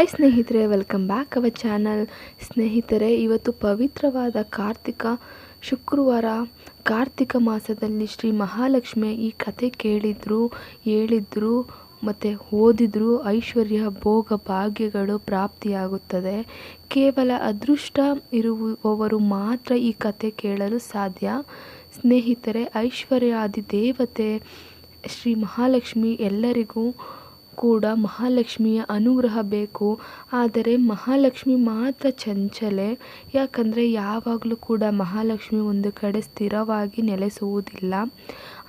Hi ಸ್ನೇಹಿತರೆ, welcome back our channel. ಸ್ನೇಹಿತರೆ, ಇವತ್ತು ಪವಿತ್ರವಾದ ಕಾರ್ತಿಕ ಶುಕ್ರವಾರ, ಕಾರ್ತಿಕ ಮಾಸದಲ್ಲಿ ಶ್ರೀ ಮಹಾಲಕ್ಷ್ಮಿ ಈ ಕತೆ ಕೇಳಿದ್ರು, ಹೇಳಿದ್ರು, ಮತ್ತು ಓದಿದ್ರು, ಐಶ್ವರ್ಯ ಭೋಗ ಭಾಗ್ಯಗಳು ಪ್ರಾಪ್ತಿಯಾಗುತ್ತದೆ. ಕೇವಲ ಅದೃಷ್ಟ ಇರುವವರು ಮಾತ್ರ ಈ ಕತೆ ಕೇಳಲು ಸಾಧ್ಯ. ಸ್ನೇಹಿತರೆ ಐಶ್ವರ್ಯಾದಿ ದೇವತೆ ಶ್ರೀ ಮಹಾಲಕ್ಷ್ಮಿ ಎಲ್ಲರಿಗೂ ಕೂಡ ಮಹಾಲಕ್ಷ್ಮಿಯ ಅನುಗ್ರಹ ಬೇಕು. ಆದರೆ ಮಹಾಲಕ್ಷ್ಮಿ ಮಾತ್ರ ಚಂಚಲೆ. ಯಾಕಂದರೆ ಯಾವಾಗಲೂ ಕೂಡ ಮಹಾಲಕ್ಷ್ಮಿ ಒಂದು ಕಡೆ ಸ್ಥಿರವಾಗಿ ನೆಲೆಸುವುದಿಲ್ಲ.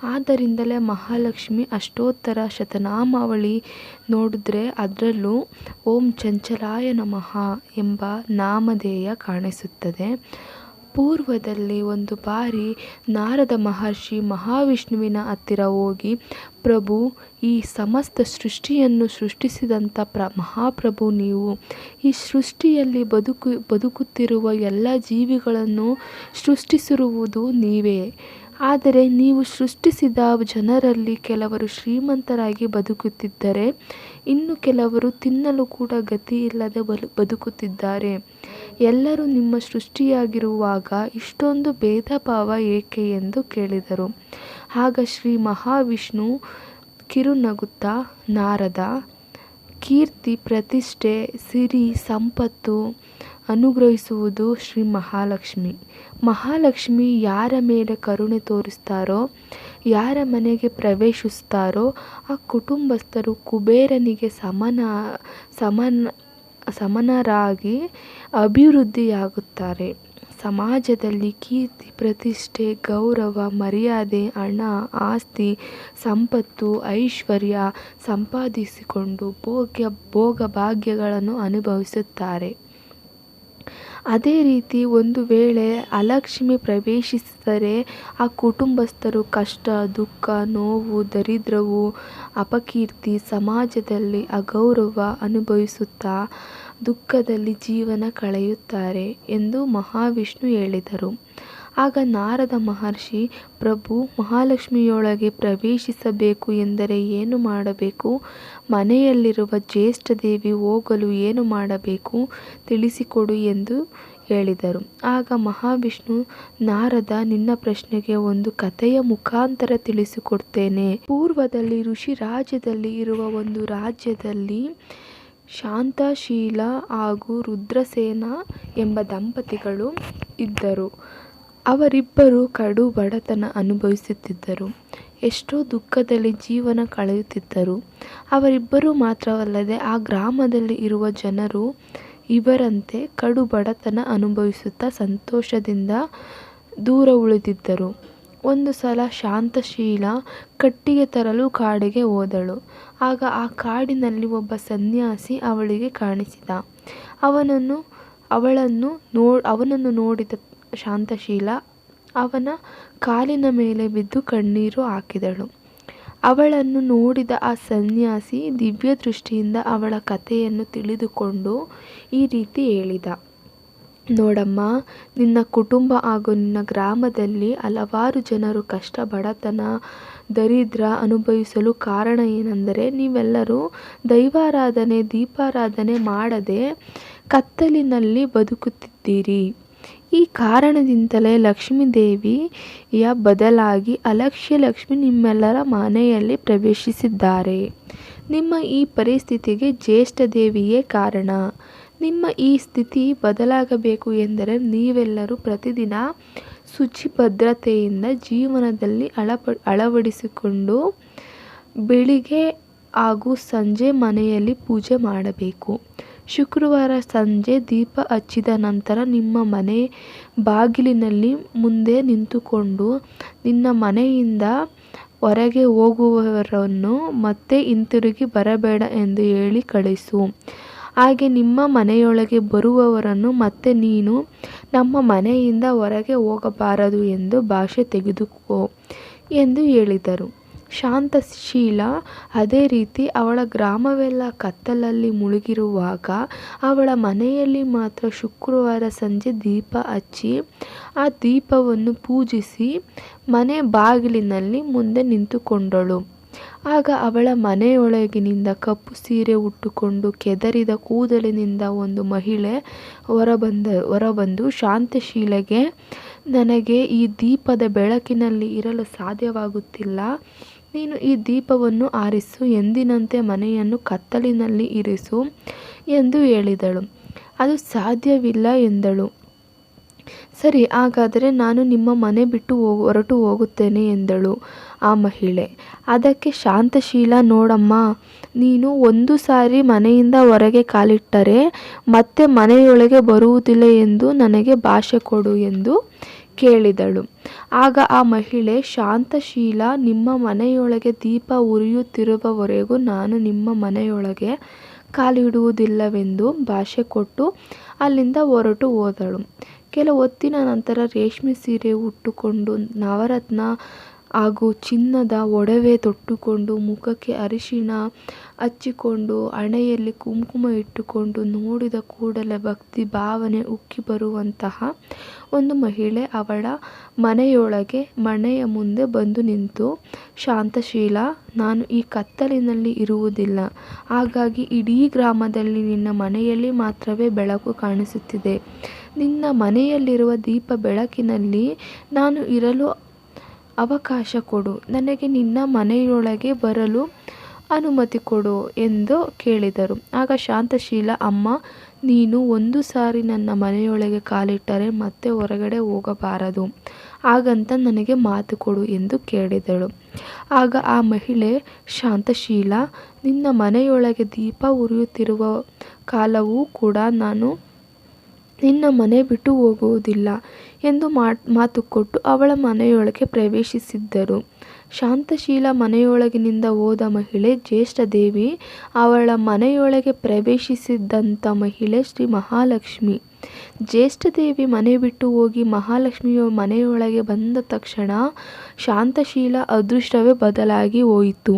ಆದ್ದರಿಂದಲೇ ಮಹಾಲಕ್ಷ್ಮಿ ಅಷ್ಟೋತ್ತರ ಶತನಾಮಾವಳಿ ನೋಡಿದ್ರೆ ಅದರಲ್ಲೂ ಓಂ ಚಂಚಲಾಯ ನಮಃ ಎಂಬ ನಾಮಧೇಯ ಕಾಣಿಸುತ್ತದೆ. ಪೂರ್ವದಲ್ಲಿ ಒಂದು ಬಾರಿ ನಾರದ ಮಹರ್ಷಿ ಮಹಾವಿಷ್ಣುವಿನ ಹತ್ತಿರ ಹೋಗಿ, ಪ್ರಭು, ಈ ಸಮಸ್ತ ಸೃಷ್ಟಿಯನ್ನು ಸೃಷ್ಟಿಸಿದಂಥ ಪ್ರ, ಮಹಾಪ್ರಭು ನೀವು. ಈ ಸೃಷ್ಟಿಯಲ್ಲಿ ಬದುಕು, ಬದುಕುತ್ತಿರುವ ಎಲ್ಲ ಜೀವಿಗಳನ್ನು ಸೃಷ್ಟಿಸಿರುವುದು ನೀವೇ. ಆದರೆ ನೀವು ಸೃಷ್ಟಿಸಿದ ಜನರಲ್ಲಿ ಕೆಲವರು ಶ್ರೀಮಂತರಾಗಿ ಬದುಕುತ್ತಿದ್ದರೆ, ಇನ್ನು ಕೆಲವರು ತಿನ್ನಲು ಕೂಡ ಗತಿ ಇಲ್ಲದೆ ಬಲು, ಬದುಕುತ್ತಿದ್ದಾರೆ. ಎಲ್ಲರೂ ನಿಮ್ಮ ಸೃಷ್ಟಿಯಾಗಿರುವಾಗ ಇಷ್ಟೊಂದು ಭೇದ ಭಾವ ಏಕೆ ಎಂದು ಕೇಳಿದರು. ಆಗ ಶ್ರೀ ಮಹಾವಿಷ್ಣು ಕಿರುನಗುತ್ತಾ, ನಾರದ ಕೀರ್ತಿ, ಪ್ರತಿಷ್ಠೆ, ಸಿರಿ, ಸಂಪತ್ತು ಅನುಗ್ರಹಿಸುವುದು ಶ್ರೀ ಮಹಾಲಕ್ಷ್ಮಿ. ಮಹಾಲಕ್ಷ್ಮಿ ಯಾರ ಮೇಲೆ ಕರುಣೆ ತೋರಿಸ್ತಾರೋ, ಯಾರ ಮನೆಗೆ ಪ್ರವೇಶಿಸ್ತಾರೋ, ಆ ಕುಟುಂಬಸ್ಥರು ಕುಬೇರನಿಗೆ ಸಮನ ಸಮನ, ಸಮನರಾಗಿ ಅಭಿವೃದ್ಧಿಯಾಗುತ್ತಾರೆ. ಸಮಾಜದಲ್ಲಿ ಕೀರ್ತಿ, ಪ್ರತಿಷ್ಠೆ, ಗೌರವ, ಮರ್ಯಾದೆ, ಹಣ, ಆಸ್ತಿ, ಸಂಪತ್ತು, ಐಶ್ವರ್ಯ ಸಂಪಾದಿಸಿಕೊಂಡು ಭೋಗ್ಯ ಭೋಗ ಭಾಗ್ಯಗಳನ್ನು ಅನುಭವಿಸುತ್ತಾರೆ. ಅದೇ ರೀತಿ ಒಂದು ವೇಳೆ ಅಲಕ್ಷ್ಮಿ ಪ್ರವೇಶಿಸಿದರೆ ಆ ಕುಟುಂಬಸ್ಥರು ಕಷ್ಟ, ದುಃಖ, ನೋವು, ದರಿದ್ರವು, ಅಪಕೀರ್ತಿ ಸಮಾಜದಲ್ಲಿ ಅಗೌರವ ಅನುಭವಿಸುತ್ತಾ ದುಃಖದಲ್ಲಿ ಜೀವನ ಕಳೆಯುತ್ತಾರೆ ಎಂದು ಮಹಾವಿಷ್ಣು ಹೇಳಿದರು. ಆಗ ನಾರದ ಮಹರ್ಷಿ, ಪ್ರಭು, ಮಹಾಲಕ್ಷ್ಮಿಯೊಳಗೆ ಪ್ರವೇಶಿಸಬೇಕು ಎಂದರೆ ಏನು ಮಾಡಬೇಕು? ಮನೆಯಲ್ಲಿರುವ ಜ್ಯೇಷ್ಠ ದೇವಿ ಹೋಗಲು ಏನು ಮಾಡಬೇಕು? ತಿಳಿಸಿಕೊಡು ಎಂದು ಹೇಳಿದರು. ಆಗ ಮಹಾವಿಷ್ಣು, ನಾರದ, ನಿನ್ನ ಪ್ರಶ್ನೆಗೆ ಒಂದು ಕಥೆಯ ಮುಖಾಂತರ ತಿಳಿಸಿಕೊಡ್ತೇನೆ. ಪೂರ್ವದಲ್ಲಿ ಋಷಿ ರಾಜ್ಯದಲ್ಲಿ ಇರುವ ಒಂದು ರಾಜ್ಯದಲ್ಲಿ ಶಾಂತಶೀಲ ಹಾಗೂ ರುದ್ರಸೇನ ಎಂಬ ದಂಪತಿಗಳು ಇದ್ದರು. ಅವರಿಬ್ಬರು ಕಡು ಬಡತನ ಅನುಭವಿಸುತ್ತಿದ್ದರು. ಎಷ್ಟೋ ದುಃಖದಲ್ಲಿ ಜೀವನ ಕಳೆಯುತ್ತಿದ್ದರು. ಅವರಿಬ್ಬರು ಮಾತ್ರವಲ್ಲದೆ ಆ ಗ್ರಾಮದಲ್ಲಿ ಇರುವ ಜನರು ಇವರಂತೆ ಕಡು ಬಡತನ ಅನುಭವಿಸುತ್ತಾ ಸಂತೋಷದಿಂದ ದೂರ ಉಳಿದಿದ್ದರು. ಒಂದು ಸಲ ಶಾಂತಶೀಲ ಕಟ್ಟಿಗೆ ತರಲು ಕಾಡಿಗೆ ಹೋದಳು. ಆಗ ಆ ಕಾಡಿನಲ್ಲಿ ಒಬ್ಬ ಸನ್ಯಾಸಿ ಅವಳಿಗೆ ಕಾಣಿಸಿದ. ಅವನನ್ನು, ಅವಳನ್ನು ನೋ, ಅವನನ್ನು ನೋಡಿದ ಶಾಂತಶೀಲ ಅವನ ಕಾಲಿನ ಮೇಲೆ ಬಿದ್ದು ಕಣ್ಣೀರು ಹಾಕಿದಳು. ಅವಳನ್ನು ನೋಡಿದ ಆ ಸನ್ಯಾಸಿ ದಿವ್ಯ ದೃಷ್ಟಿಯಿಂದ ಅವಳ ಕಥೆಯನ್ನು ತಿಳಿದುಕೊಂಡು ಈ ರೀತಿ ಹೇಳಿದ. ನೋಡಮ್ಮ, ನಿನ್ನ ಕುಟುಂಬ ಹಾಗೂ ನಿನ್ನ ಗ್ರಾಮದಲ್ಲಿ ಹಲವಾರು ಜನರು ಕಷ್ಟ, ಬಡತನ, ದರಿದ್ರ ಅನುಭವಿಸಲು ಕಾರಣ ಏನೆಂದರೆ ನೀವೆಲ್ಲರೂ ದೈವಾರಾಧನೆ, ದೀಪಾರಾಧನೆ ಮಾಡದೆ ಕತ್ತಲಿನಲ್ಲಿ ಬದುಕುತ್ತಿದ್ದೀರಿ. ಈ ಕಾರಣದಿಂದಲೇ ಲಕ್ಷ್ಮೀದೇವಿಯ ಬದಲಾಗಿ ಅಲಕ್ಷ್ಯ ಲಕ್ಷ್ಮಿ ನಿಮ್ಮೆಲ್ಲರ ಮನೆಯಲ್ಲಿ ಪ್ರವೇಶಿಸಿದ್ದಾರೆ. ನಿಮ್ಮ ಈ ಪರಿಸ್ಥಿತಿಗೆ ಜ್ಯೇಷ್ಠ ದೇವಿಯೇ ಕಾರಣ. ನಿಮ್ಮ ಈ ಸ್ಥಿತಿ ಬದಲಾಗಬೇಕು ಎಂದರೆ ನೀವೆಲ್ಲರೂ ಪ್ರತಿದಿನ ಶುಚಿ ಭದ್ರತೆಯಿಂದ ಜೀವನದಲ್ಲಿ ಅಳಪ, ಅಳವಡಿಸಿಕೊಂಡು ಬೆಳಿಗ್ಗೆ ಹಾಗೂ ಸಂಜೆ ಮನೆಯಲ್ಲಿ ಪೂಜೆ ಮಾಡಬೇಕು. ಶುಕ್ರವಾರ ಸಂಜೆ ದೀಪ ಹಚ್ಚಿದ ನಂತರ ನಿಮ್ಮ ಮನೆ ಬಾಗಿಲಿನಲ್ಲಿ ಮುಂದೆ ನಿಂತುಕೊಂಡು ನಿನ್ನ ಮನೆಯಿಂದ ಹೊರಗೆ ಹೋಗುವವರನ್ನು ಮತ್ತೆ ಹಿಂತಿರುಗಿ ಬರಬೇಡ ಎಂದು ಹೇಳಿ ಕಳಿಸು. ಹಾಗೆ ನಿಮ್ಮ ಮನೆಯೊಳಗೆ ಬರುವವರನ್ನು ಮತ್ತೆ ನೀನು ನಮ್ಮ ಮನೆಯಿಂದ ಹೊರಗೆ ಹೋಗಬಾರದು ಎಂದು ಭಾಷೆ ತೆಗೆದುಕೋ ಎಂದು ಹೇಳಿದರು. ಶಾಂತಶೀಲ ಅದೇ ರೀತಿ ಅವಳ ಗ್ರಾಮವೆಲ್ಲ ಕತ್ತಲಲ್ಲಿ ಮುಳುಗಿರುವಾಗ ಅವಳ ಮನೆಯಲ್ಲಿ ಮಾತ್ರ ಶುಕ್ರವಾರ ಸಂಜೆ ದೀಪ ಹಚ್ಚಿ ಆ ದೀಪವನ್ನು ಪೂಜಿಸಿ ಮನೆ ಬಾಗಿಲಿನಲ್ಲಿ ಮುಂದೆ ನಿಂತುಕೊಂಡಳು. ಆಗ ಅವಳ ಮನೆಯೊಳಗಿನಿಂದ ಕಪ್ಪು ಸೀರೆ ಉಟ್ಟುಕೊಂಡು ಕೆದರಿದ ಕೂದಲಿನಿಂದ ಒಂದು ಮಹಿಳೆ ಹೊರಬಂದ, ಹೊರಬಂದು ಶಾಂತಶೀಲೆಗೆ, ನನಗೆ ಈ ದೀಪದ ಬೆಳಕಿನಲ್ಲಿ ಇರಲು ಸಾಧ್ಯವಾಗುತ್ತಿಲ್ಲ. ನೀನು ಈ ದೀಪವನ್ನು ಆರಿಸು, ಎಂದಿನಂತೆ ಮನೆಯನ್ನು ಕತ್ತಲಿನಲ್ಲಿ ಇರಿಸು ಎಂದು ಹೇಳಿದಳು. ಅದು ಸಾಧ್ಯವಿಲ್ಲ ಎಂದಳು. ಸರಿ, ಹಾಗಾದರೆ ನಾನು ನಿಮ್ಮ ಮನೆ ಬಿಟ್ಟು ಹೋಗು, ಹೊರಟು ಹೋಗುತ್ತೇನೆ ಎಂದಳು ಆ ಮಹಿಳೆ. ಅದಕ್ಕೆ ಶಾಂತಶೀಲ, ನೋಡಮ್ಮ, ನೀನು ಒಂದು ಸಾರಿ ಮನೆಯಿಂದ ಹೊರಗೆ ಕಾಲಿಟ್ಟರೆ ಮತ್ತೆ ಮನೆಯೊಳಗೆ ಬರುವುದಿಲ್ಲ ಎಂದು ನನಗೆ ಭಾಷೆ ಕೊಡು ಎಂದು ಕೇಳಿದಳು. ಆಗ ಆ ಮಹಿಳೆ, ಶಾಂತಶೀಲ, ನಿಮ್ಮ ಮನೆಯೊಳಗೆ ದೀಪ ಉರಿಯುತ್ತಿರುವವರೆಗೂ ನಾನು ನಿಮ್ಮ ಮನೆಯೊಳಗೆ ಕಾಲಿಡುವುದಿಲ್ಲವೆಂದು ಭಾಷೆ ಕೊಟ್ಟು ಅಲ್ಲಿಂದ ಹೊರಟು ಹೋದಳು. ಕೆಲ ಹೊತ್ತಿನ ನಂತರ ರೇಷ್ಮೆ ಸೀರೆ ಉಟ್ಟುಕೊಂಡು ನವರತ್ನ ಹಾಗೂ ಚಿನ್ನದ ಒಡವೆ ತೊಟ್ಟುಕೊಂಡು ಮುಖಕ್ಕೆ ಅರಿಶಿಣ ಹಚ್ಚಿಕೊಂಡು ಹಣೆಯಲ್ಲಿ ಕುಂಕುಮ ಇಟ್ಟುಕೊಂಡು ನೋಡಿದ ಕೂಡಲೇ ಭಕ್ತಿ ಭಾವನೆ ಉಕ್ಕಿ ಬರುವಂತಹ ಒಂದು ಮಹಿಳೆ ಅವಳ ಮನೆಯೊಳಗೆ ಮನೆಯ ಮುಂದೆ ಬಂದು ನಿಂತು, ಶಾಂತಶೀಲ, ನಾನು ಈ ಕತ್ತಲಿನಲ್ಲಿ ಇರುವುದಿಲ್ಲ. ಹಾಗಾಗಿ ಇಡೀ ಗ್ರಾಮದಲ್ಲಿ ನಿನ್ನ ಮನೆಯಲ್ಲಿ ಮಾತ್ರವೇ ಬೆಳಕು ಕಾಣಿಸುತ್ತಿದೆ. ನಿನ್ನ ಮನೆಯಲ್ಲಿರುವ ದೀಪ ಬೆಳಕಿನಲ್ಲಿ ನಾನು ಇರಲು ಅವಕಾಶ ಕೊಡು. ನನಗೆ ನಿನ್ನ ಮನೆಯೊಳಗೆ ಬರಲು ಅನುಮತಿ ಕೊಡು ಎಂದು ಕೇಳಿದರು. ಆಗ ಶಾಂತಶೀಲ, ಅಮ್ಮ, ನೀನು ಒಂದು ಸಾರಿ ನನ್ನ ಮನೆಯೊಳಗೆ ಕಾಲಿಟ್ಟರೆ ಮತ್ತೆ ಹೊರಗಡೆ ಹೋಗಬಾರದು. ಹಾಗಂತ ನನಗೆ ಮಾತು ಕೊಡು ಎಂದು ಕೇಳಿದಳು. ಆಗ ಆ ಮಹಿಳೆ, ಶಾಂತಶೀಲ, ನಿನ್ನ ಮನೆಯೊಳಗೆ ದೀಪ ಉರಿಯುತ್ತಿರುವ ಕಾಲವೂ ಕೂಡ ನಾನು ನಿನ್ನ ಮನೆ ಬಿಟ್ಟು ಹೋಗುವುದಿಲ್ಲ ಎಂದು ಮಾತು ಕೊಟ್ಟು ಅವಳ ಮನೆಯೊಳಗೆ ಪ್ರವೇಶಿಸಿದ್ದರು. ಶಾಂತಶೀಲ ಮನೆಯೊಳಗಿನಿಂದ ಹೋದ ಮಹಿಳೆ ಜ್ಯೇಷ್ಠದೇವಿ ಅವಳ ಮನೆಯೊಳಗೆ ಪ್ರವೇಶಿಸಿದ್ದಂಥ ಮಹಿಳೆ ಶ್ರೀ ಮಹಾಲಕ್ಷ್ಮಿ. ಜ್ಯೇಷ್ಠದೇವಿ ಮನೆ ಬಿಟ್ಟು ಹೋಗಿ ಮಹಾಲಕ್ಷ್ಮಿಯ ಮನೆಯೊಳಗೆ ಬಂದ ತಕ್ಷಣ ಶಾಂತಶೀಲ ಅದೃಷ್ಟವೇ ಬದಲಾಗಿ ಹೋಯಿತು.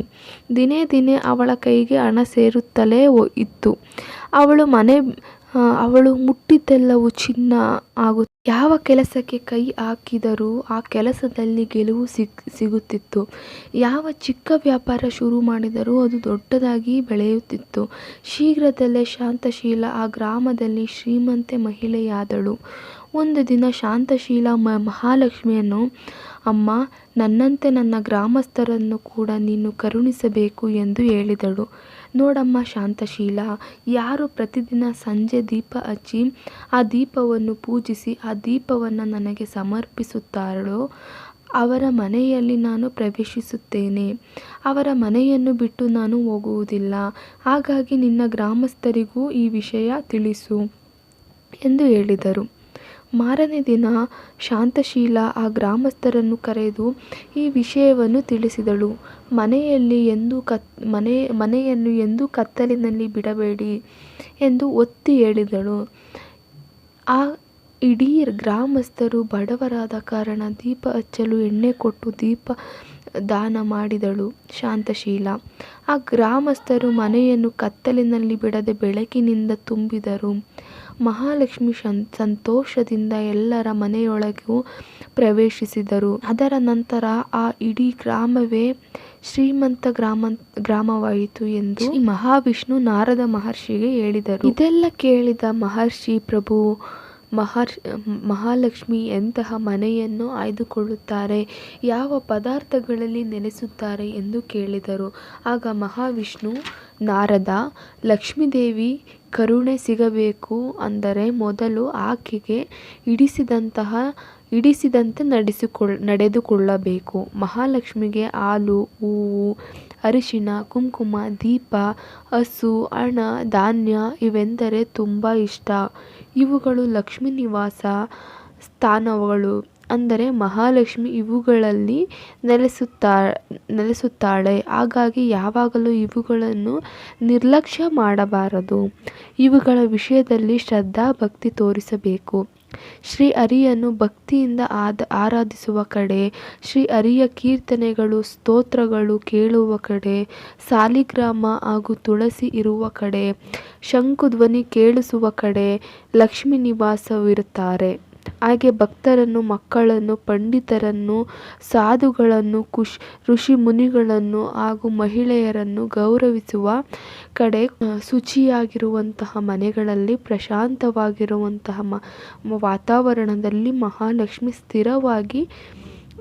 ದಿನೇ ದಿನೇ ಅವಳ ಕೈಗೆ ಹಣ ಸೇರುತ್ತಲೇ ಇತ್ತು. ಅವಳು ಮನೆ ಅವಳು ಮುಟ್ಟಿದ್ದೆಲ್ಲವೂ ಚಿನ್ನ ಆಗು ಯಾವ ಕೆಲಸಕ್ಕೆ ಕೈ ಹಾಕಿದರೂ ಆ ಕೆಲಸದಲ್ಲಿ ಗೆಲುವು ಸಿಗ್ ಸಿಗುತ್ತಿತ್ತು. ಯಾವ ಚಿಕ್ಕ ವ್ಯಾಪಾರ ಶುರು ಮಾಡಿದರೂ ಅದು ದೊಡ್ಡದಾಗಿ ಬೆಳೆಯುತ್ತಿತ್ತು. ಶೀಘ್ರದಲ್ಲೇ ಶಾಂತಶೀಲ ಆ ಗ್ರಾಮದಲ್ಲಿ ಶ್ರೀಮಂತೆ ಮಹಿಳೆಯಾದಳು. ಒಂದು ದಿನ ಶಾಂತಶೀಲ ಮಹಾಲಕ್ಷ್ಮಿಯನ್ನು, ಅಮ್ಮ, ನನ್ನಂತೆ ನನ್ನ ಗ್ರಾಮಸ್ಥರನ್ನು ಕೂಡ ನೀನು ಕರುಣಿಸಬೇಕು ಎಂದು ಹೇಳಿದಳು. ನೋಡಮ್ಮ ಶಾಂತಶೀಲ, ಯಾರು ಪ್ರತಿದಿನ ಸಂಜೆ ದೀಪ ಹಚ್ಚಿ ಆ ದೀಪವನ್ನು ಪೂಜಿಸಿ ಆ ದೀಪವನ್ನು ನನಗೆ ಸಮರ್ಪಿಸುತ್ತಾರೋ, ಅವರ ಮನೆಯಲ್ಲಿ ನಾನು ಪ್ರವೇಶಿಸುತ್ತೇನೆ. ಅವರ ಮನೆಯನ್ನು ಬಿಟ್ಟು ನಾನು ಹೋಗುವುದಿಲ್ಲ. ಹಾಗಾಗಿ ನಿನ್ನ ಗ್ರಾಮಸ್ಥರಿಗೂ ಈ ವಿಷಯ ತಿಳಿಸು ಎಂದು ಹೇಳಿದರು. ಮಾರನೇ ದಿನ ಶಾಂತಶೀಲ ಆ ಗ್ರಾಮಸ್ಥರನ್ನು ಕರೆದು ಈ ವಿಷಯವನ್ನು ತಿಳಿಸಿದಳು. ಮನೆಯಲ್ಲಿ ಎಂದೂ ಕತ್, ಮನೆ, ಮನೆಯನ್ನು ಎಂದೂ ಕತ್ತಲಿನಲ್ಲಿ ಬಿಡಬೇಡಿ ಎಂದು ಒತ್ತಿ ಹೇಳಿದಳು. ಆ ಇಡೀ ಗ್ರಾಮಸ್ಥರು ಬಡವರಾದ ಕಾರಣ ದೀಪ ಹಚ್ಚಲು ಎಣ್ಣೆ ಕೊಟ್ಟು ದೀಪ ದಾನ ಮಾಡಿದಳು ಶಾಂತಶೀಲ. ಆ ಗ್ರಾಮಸ್ಥರು ಮನೆಯನ್ನು ಕತ್ತಲಿನಲ್ಲಿ ಬಿಡದೆ ಬೆಳಕಿನಿಂದ ತುಂಬಿದರು. ಮಹಾಲಕ್ಷ್ಮಿ ಶಂ ಸಂತೋಷದಿಂದ ಎಲ್ಲರ ಮನೆಯೊಳಗೂ ಪ್ರವೇಶಿಸಿದರು. ಅದರ ನಂತರ ಆ ಇಡೀ ಗ್ರಾಮವೇ ಶ್ರೀಮಂತ ಗ್ರಾಮ, ಗ್ರಾಮವಾಯಿತು ಎಂದು ಮಹಾವಿಷ್ಣು ನಾರದ ಮಹರ್ಷಿಗೆ ಹೇಳಿದರು. ಇದೆಲ್ಲ ಕೇಳಿದ ಮಹರ್ಷಿ ಪ್ರಭು, ಮಹರ್ಷಿ, ಮಹಾಲಕ್ಷ್ಮಿ ಎಂತಹ ಮನೆಯನ್ನು ಆಯ್ದುಕೊಳ್ಳುತ್ತಾರೆ, ಯಾವ ಪದಾರ್ಥಗಳಲ್ಲಿ ನೆಲೆಸುತ್ತಾರೆ ಎಂದು ಕೇಳಿದರು. ಆಗ ಮಹಾವಿಷ್ಣು ನಾರದ ಲಕ್ಷ್ಮೀದೇವಿ ಕರುಣೆ ಸಿಗಬೇಕು ಅಂದರೆ ಮೊದಲು ಆಕೆಗೆ ಹಿಡಿಸಿದಂತಹ, ಹಿಡಿಸಿದಂತೆ ನಡೆಸಿಕೊಳ್ಳ ನಡೆದುಕೊಳ್ಳಬೇಕು. ಮಹಾಲಕ್ಷ್ಮಿಗೆ ಹಾಲು, ಹೂವು, ಅರಿಶಿಣ, ಕುಂಕುಮ, ದೀಪ, ಹಸು, ಹಣ, ಧಾನ್ಯ ಇವೆಂದರೆ ತುಂಬ ಇಷ್ಟ. ಇವುಗಳು ಲಕ್ಷ್ಮೀ ನಿವಾಸ ಸ್ಥಾನಗಳು. ಅಂದರೆ ಮಹಾಲಕ್ಷ್ಮಿ ಇವುಗಳಲ್ಲಿ ನೆಲೆಸುತ್ತಾ, ನೆಲೆಸುತ್ತಾಳೆ. ಹಾಗಾಗಿ ಯಾವಾಗಲೂ ಇವುಗಳನ್ನು ನಿರ್ಲಕ್ಷ್ಯ ಮಾಡಬಾರದು. ಇವುಗಳ ವಿಷಯದಲ್ಲಿ ಶ್ರದ್ಧಾ, ಭಕ್ತಿ ತೋರಿಸಬೇಕು. ಶ್ರೀ ಹರಿಯನ್ನು ಭಕ್ತಿಯಿಂದ ಆದ, ಆರಾಧಿಸುವ ಕಡೆ, ಶ್ರೀ ಹರಿಯ ಕೀರ್ತನೆಗಳು, ಸ್ತೋತ್ರಗಳು ಕೇಳುವ ಕಡೆ, ಸಾಲಿಗ್ರಾಮ ಹಾಗೂ ತುಳಸಿ ಇರುವ ಕಡೆ ಶಂಕುಧ್ವನಿ ಕೇಳಿಸುವ ಕಡೆ ಲಕ್ಷ್ಮೀ ನಿವಾಸವಿರುತ್ತಾರೆ. ಹಾಗೆ ಭಕ್ತರನ್ನು, ಮಕ್ಕಳನ್ನು, ಪಂಡಿತರನ್ನು, ಸಾಧುಗಳನ್ನು ಖುಷ್ ಋಷಿ ಮುನಿಗಳನ್ನು ಹಾಗೂ ಮಹಿಳೆಯರನ್ನು ಗೌರವಿಸುವ ಕಡೆ ಶುಚಿಯಾಗಿರುವಂತಹ ಮನೆಗಳಲ್ಲಿ, ಪ್ರಶಾಂತವಾಗಿರುವಂತಹ ಮ, ವಾತಾವರಣದಲ್ಲಿ ಮಹಾಲಕ್ಷ್ಮಿ ಸ್ಥಿರವಾಗಿ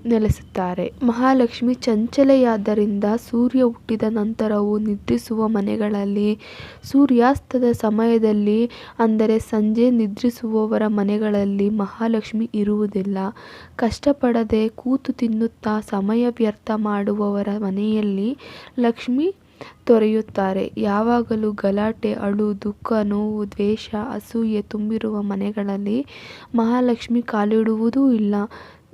ನೆಲೆಸುತ್ತಾರೆ. ಮಹಾಲಕ್ಷ್ಮಿ ಚಂಚಲೆಯಾದ್ದರಿಂದ ಸೂರ್ಯ ಹುಟ್ಟಿದ ನಂತರವೂ ನಿದ್ರಿಸುವ ಮನೆಗಳಲ್ಲಿ, ಸೂರ್ಯಾಸ್ತದ ಸಮಯದಲ್ಲಿ, ಅಂದರೆ ಸಂಜೆ ನಿದ್ರಿಸುವವರ ಮನೆಗಳಲ್ಲಿ ಮಹಾಲಕ್ಷ್ಮಿ ಇರುವುದಿಲ್ಲ. ಕಷ್ಟಪಡದೆ ಕೂತು ತಿನ್ನುತ್ತಾ ಸಮಯ ವ್ಯರ್ಥ ಮಾಡುವವರ ಮನೆಯಲ್ಲಿ ಲಕ್ಷ್ಮಿ ತೊರೆಯುತ್ತಾರೆ ಯಾವಾಗಲೂ ಗಲಾಟೆ, ಅಳು, ದುಃಖ, ನೋವು, ದ್ವೇಷ, ಅಸೂಯೆ ತುಂಬಿರುವ ಮನೆಗಳಲ್ಲಿ ಮಹಾಲಕ್ಷ್ಮಿ ಕಾಲಿಡುವುದೂ ಇಲ್ಲ.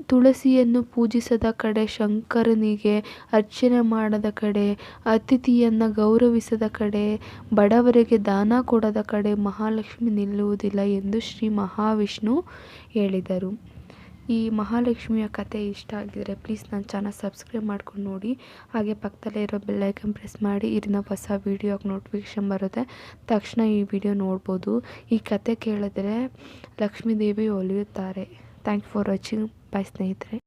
ತುಳಸಿಯನ್ನು ಪೂಜಿಸದ ಕಡೆ ಶಂಕರನಿಗೆ ಅರ್ಚನೆ ಮಾಡದ ಕಡೆ, ಅತಿಥಿಯನ್ನು ಗೌರವಿಸದ ಕಡೆ, ಬಡವರಿಗೆ ದಾನ ಕೊಡದ ಕಡೆ ಮಹಾಲಕ್ಷ್ಮಿ ನಿಲ್ಲುವುದಿಲ್ಲ ಎಂದು ಶ್ರೀ ಮಹಾವಿಷ್ಣು ಹೇಳಿದರು. ಈ ಮಹಾಲಕ್ಷ್ಮಿಯ ಕತೆ ಇಷ್ಟ ಆಗಿದರೆ ಪ್ಲೀಸ್ ನನ್ನ ಚಾನಲ್ ಸಬ್ಸ್ಕ್ರೈಬ್ ಮಾಡ್ಕೊಂಡು ನೋಡಿ. ಹಾಗೆ ಪಕ್ಕದಲ್ಲೇ ಇರೋ ಬೆಲ್ಲೈಕನ್ ಪ್ರೆಸ್ ಮಾಡಿ ಇದನ್ನ ಹೊಸ ವೀಡಿಯೋಗೆ ನೋಟಿಫಿಕೇಷನ್ ಬರುತ್ತೆ. ತಕ್ಷಣ ಈ ವಿಡಿಯೋ ನೋಡ್ಬೋದು. ಈ ಕತೆ ಕೇಳಿದ್ರೆ ಲಕ್ಷ್ಮೀದೇವಿ ಒಲಿಯುತ್ತಾರೆ. Thank for watching. ಬಾಯ್ ಸ್ನೇಹಿತರೆ